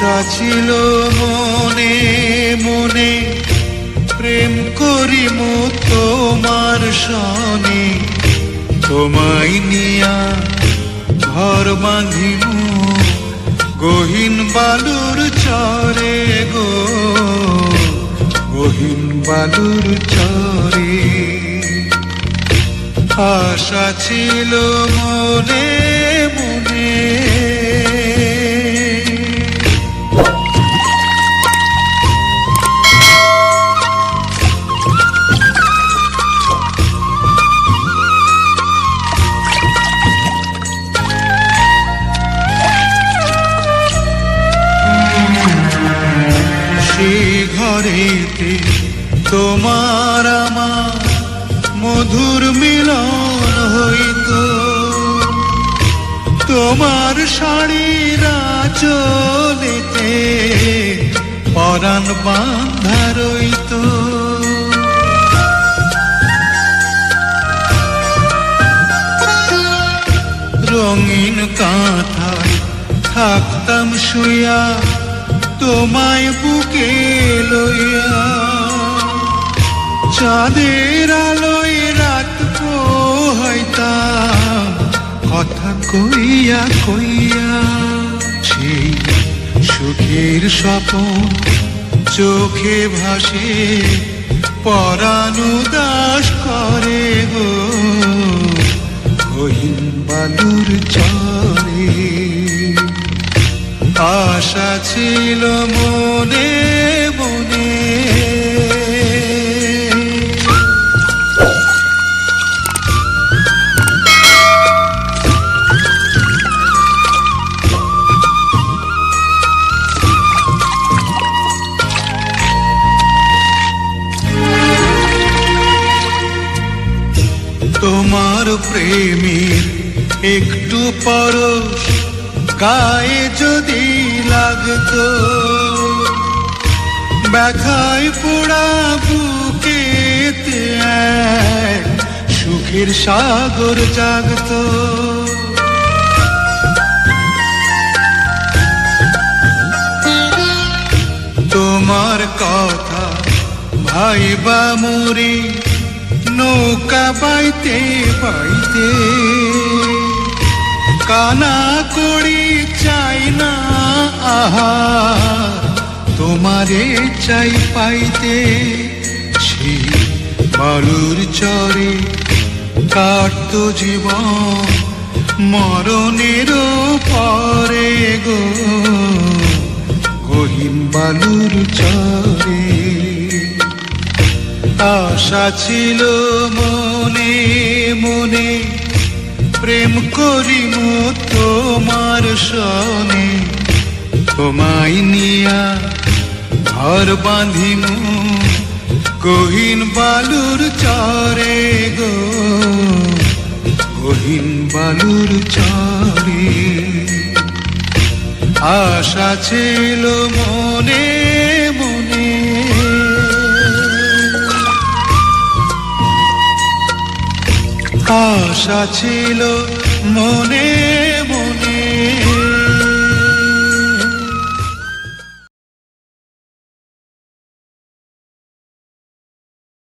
আশা ছিল মনে মনে। প্রেম করিম তোমার সনে। তোমায় নিয়া ঘর বাঁধিম, গহীন বালুর চরে গো। গহীন বালুর চরে। আশা ছিল মনে মনে। সে ঘরেতে, তোমার আমার মধুর মিলন হইতো। তোমার শাড়িরা চলেতে পরাণ বান্ধা রইতো। রঙিন কাঁথায় থাকতাম শুয়া তোমায় বুকে লইয়া চাঁদের আলোয় রাত পোহাইতাম, কথা কইয়া কইয়া সেই সুখের স্বপন চোখে ভাসে, পরানুদাস করে গো। বালুর ছিল মনে মনে। তোমার প্রেমের একটু পরশ গায়ে যদি লাগতো, ব্যথায় পোড়া বুকেতে সুখের সাগর জাগতো। তোমার কথা ভাইবা মুড়ি নৌকা বাইতে বাইতে কানা করি চাই না, আহা। তোমারে চাই পাইতে সে বালুর চরে কাটত জীবন মরণের পরে গো। গহীন বালুর চরে আশা ছিল মনে মনে প্রেম করিম তোমার সনে। তোমায় নিয়া ঘর বাঁধিম গহীন বালুর চরে গো। গহীন বালুর চরে। আশা ছিল মনে আশা ছিল মনে